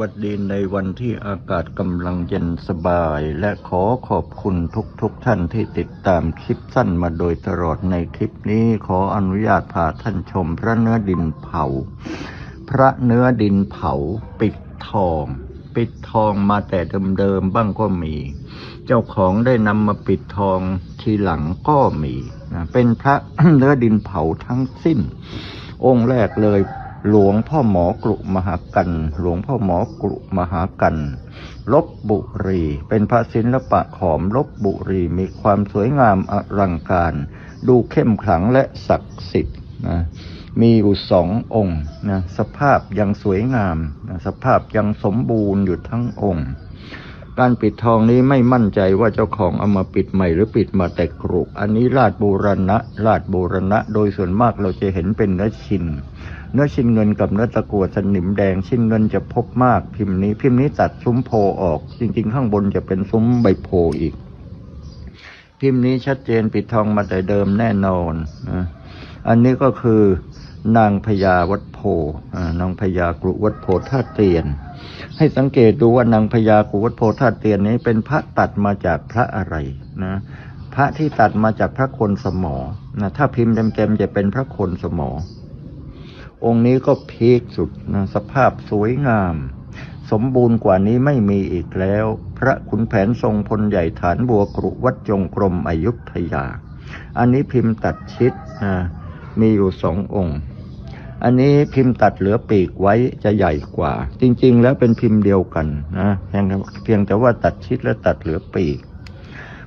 วัสดีในวันที่อากาศกำลังเย็นสบาย และขอขอบคุณทุกๆทท่านที่ติดตามคลิปสั้นมาโดยตลอดในคลิปนี้ขออนุญาตพาท่านชมพระเนื้อดินเผา พระเนื้อดินเผา ปิดทอง ปิดทองมาแต่เดิมๆบ้างก็มี เจ้าของได้นำมาปิดทองทีหลังก็มีนะเป็นพระเนื้อดินเผาทั้งสิ้น องค์แรกเลย หลวงพ่อหมอกรุมหากัน หลวงพ่อหมอกรุมหากัน ลบบุรี เป็นพระศิลปะขอมลบบุรีมีความสวยงามอลังการ ดูเข้มขลังและศักดิ์สิทธิ์นะมีอยู่สององค์นะสภาพยังสวยงามนะสภาพยังสมบูรณ์อยู่ทั้งองค์ การปิดทองนี้ไม่มั่นใจว่าเจ้าของเอามาปิดใหม่หรือปิดมาแต่กรุก อันนี้ราชบูรณะราชบูรณะ โดยส่วนมากเราจะเห็นเป็นเนื้อชินเนื้อชินเงินกับเนื้อตะกัวสนิมแดงชิ้นเงินจะพบมากพิมพ์นี้ พิมพ์นี้ตัดซุ้มโพออก จริง ๆ ข้างบนจะเป็นซุ้มใบโพอีก พิมพ์นี้ชัดเจนปิดทองมาแต่เดิมแน่นอนนะอันนี้ก็คือนางพญาวัด พนางพญากรุวัดโพท่าเตียน ให้สังเกตดูว่านางพญากรุวัดโพท่าเตียนนี้เป็นพระตัดมาจากพระอะไรนะพระที่ตัดมาจากพระคนสมอนะถ้าพิมพ์เต็มๆจะเป็นพระคนสมอ องค์นี้ก็พีคสุดนะสภาพสวยงาม สมบูรณ์กว่านี้ไม่มีอีกแล้ว พระขุนแผนทรงพลใหญ่ฐานบัวกรุวัดจงกรมอยุธยา อันนี้พิมพ์ตัดชิดนะมีอยู่สององค์ อันนี้พิมพ์ตัดเหลือปีกไว้จะใหญ่กว่า จริง ๆ แล้วเป็นพิมพ์เดียวกันนะเพียงแต่เพียงแต่ว่าตัดชิดและตัดเหลือปีก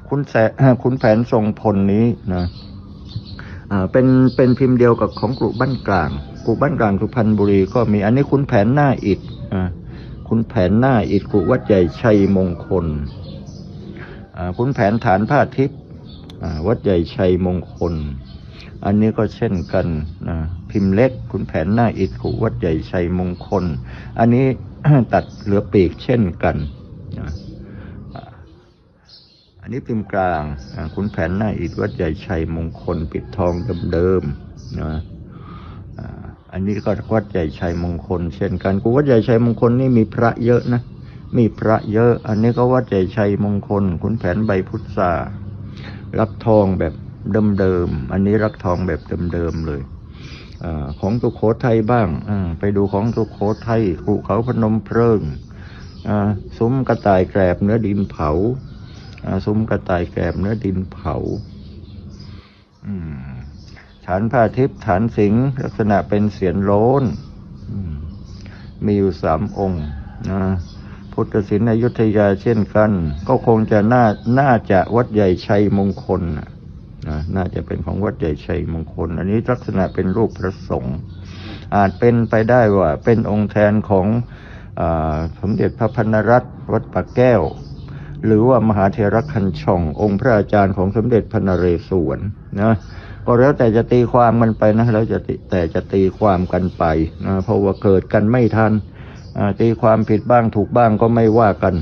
คุณแสคุณแผนทรงพลนี้นะอ่าเป็นเป็นพิมพ์เดียวกับของกรุบ้านกลางกรุบ้านกลางสุพรรณบุรีก็มีอันนี้คุณแผนหน้าอิฐอ่าคุณแผนหน้าอิฐกรุวัดใหญ่ชัยมงคลอ่าคุณแผนฐานผ้าทิพย์อ่าวัดใหญ่ชัยมงคล อันนี้ก็เช่นกันนะ พิมพ์เล็กคุณแผนหน้าอิฐขุวัดใหญ่ชัยมงคล อันนี้ตัดเหลือปีกเช่นกันนะอันนี้พิมพ์กลางอ่าคุณแผนหน้าอิฐวัดใหญ่ชัยมงคล ปิดทองเดิมๆนะอันนี้ก็วัดใหญ่ชัยมงคล เช่นกันกูวัดใหญ่ชัยมงคลนี่มีพระเยอะนะ มีพระเยอะ อันนี้ก็วัดใหญ่ชัยมงคลคุณแผนใบพุทธารักทองแบบเดิมๆ อันนี้รักทองแบบเดิมๆเลย อของสุโขทัยบ้างไปดูของสุโขทัยภูเขาพนมเพลิงซุ้มกระต่ายแกรบเนื้อดินเผาซุ้มกระต่ายแกรบเนื้อดินเผาฐานผ้าทิพย์ฐานสิงห์ลักษณะเป็นเสียนโลนมีอยู่สามองค์นะพุทธศิลป์อยุธยาเช่นกัน ก็คงจะน่าน่าจะวัดใหญ่ชัยมงคลนะ นะน่าจะเป็นของวัดใหญ่ชัยมงคล อันนี้ลักษณะเป็นรูปพระสงฆ์อาจเป็นไปได้ว่าเป็นองค์แทนของอสมเด็จพระพันรัตน์วัดปากแก้ว หรือว่ามหาเทระคันช่อง องค์พระอาจารย์ของสมเด็จพระนเรศวรนะก็แล้วแต่จะตีความกันไปนะแล้วจะแต่จะตีความกันไปนะเพราะว่าเกิดกันไม่ทันตีความผิดบ้างถูกบ้างก็ไม่ว่ากัน